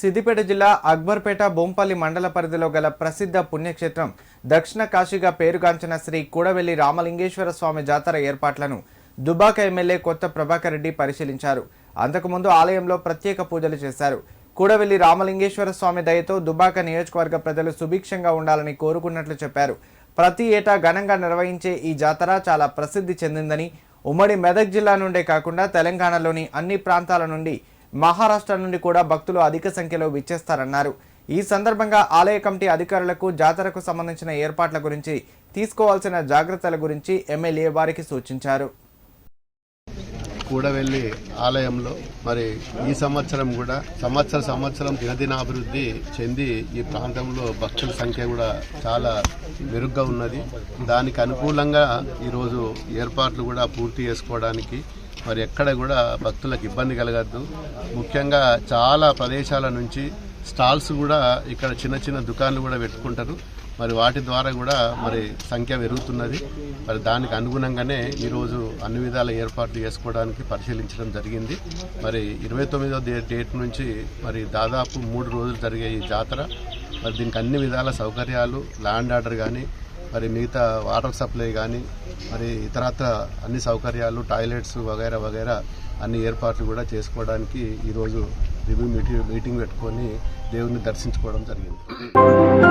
సిద్దిపేట జిల్లా అక్బర్పేట బొంపల్లి మండల పరిధిలో గల ప్రసిద్ధ పుణ్యక్షేత్రం. దక్షిణ కాశీగా పేరుగాంచిన శ్రీ కూడవెల్లి రామలింగేశ్వర స్వామి జాతర ఏర్పాట్లను దుబాక ఎమ్మెల్యే కొత్త ప్రభాకర్ రెడ్డి పరిశీలించారు. అంతకుముందు ఆలయంలో ప్రత్యేక పూజలు చేశారు. కూడవెల్లి రామలింగేశ్వర స్వామి దయతో దుబాక నియోజకవర్గ ప్రజలు సుభిక్షంగా ఉండాలని కోరుకున్నట్లు చెప్పారు. ప్రతి ఏటా ఘనంగా నిర్వహించే ఈ జాతర చాలా ప్రసిద్ధి చెందిందని ఉమ్మడి మెదక్ జిల్లా నుండే కాకుండా తెలంగాణలోని అన్ని ప్రాంతాల నుండి మహారాష్ట్ర నుండి కూడా భక్తులు అధిక సంఖ్యలో విచ్చేస్తారన్నారు. ఈ సందర్భంగా ఆలయ కమిటీ అధికారులకు జాతరకు సంబంధించిన ఏర్పాట్ల గురించి తీసుకోవాల్సిన జాగ్రత్తల గురించి ఎమ్మెల్యే వారికి సూచించారు. కూడవెల్లి ఆలయంలో మరి ఈ సంవత్సరం కూడా సంవత్సర సంవత్సరం దినదినాభివృద్ధి చెంది ఈ ప్రాంతంలో భక్తుల సంఖ్య కూడా చాలా మెరుగ్గా ఉన్నది. దానికి అనుకూలంగా ఈరోజు ఏర్పాట్లు కూడా పూర్తి చేసుకోవడానికి మరి ఎక్కడ కూడా భక్తులకు ఇబ్బంది కలగద్దు. ముఖ్యంగా చాలా ప్రదేశాల నుంచి స్టాల్స్ కూడా ఇక్కడ చిన్న చిన్న దుకాణాలు కూడా పెట్టుకుంటారు. మరి వాటి ద్వారా కూడా మరి సంఖ్య పెరుగుతున్నది. మరి దానికి అనుగుణంగానే ఈరోజు అన్ని విధాల ఏర్పాట్లు చేసుకోవడానికి పరిశీలించడం జరిగింది. మరి ఇరవై తొమ్మిదో డేట్ నుంచి మరి దాదాపు మూడు రోజులు జరిగే ఈ జాతర. మరి దీనికి అన్ని విధాల సౌకర్యాలు ల్యాండ్ ఆర్డర్ కానీ మరి మిగతా వాటర్ సప్లై కానీ మరి ఇతరత్ర అన్ని సౌకర్యాలు టాయిలెట్స్ వగైరా వగైరా అన్ని ఏర్పాట్లు కూడా చేసుకోవడానికి ఈరోజు రివ్యూ మీటింగ్ మీటింగ్ పెట్టుకొని దేవుని దర్శించుకోవడం జరిగింది.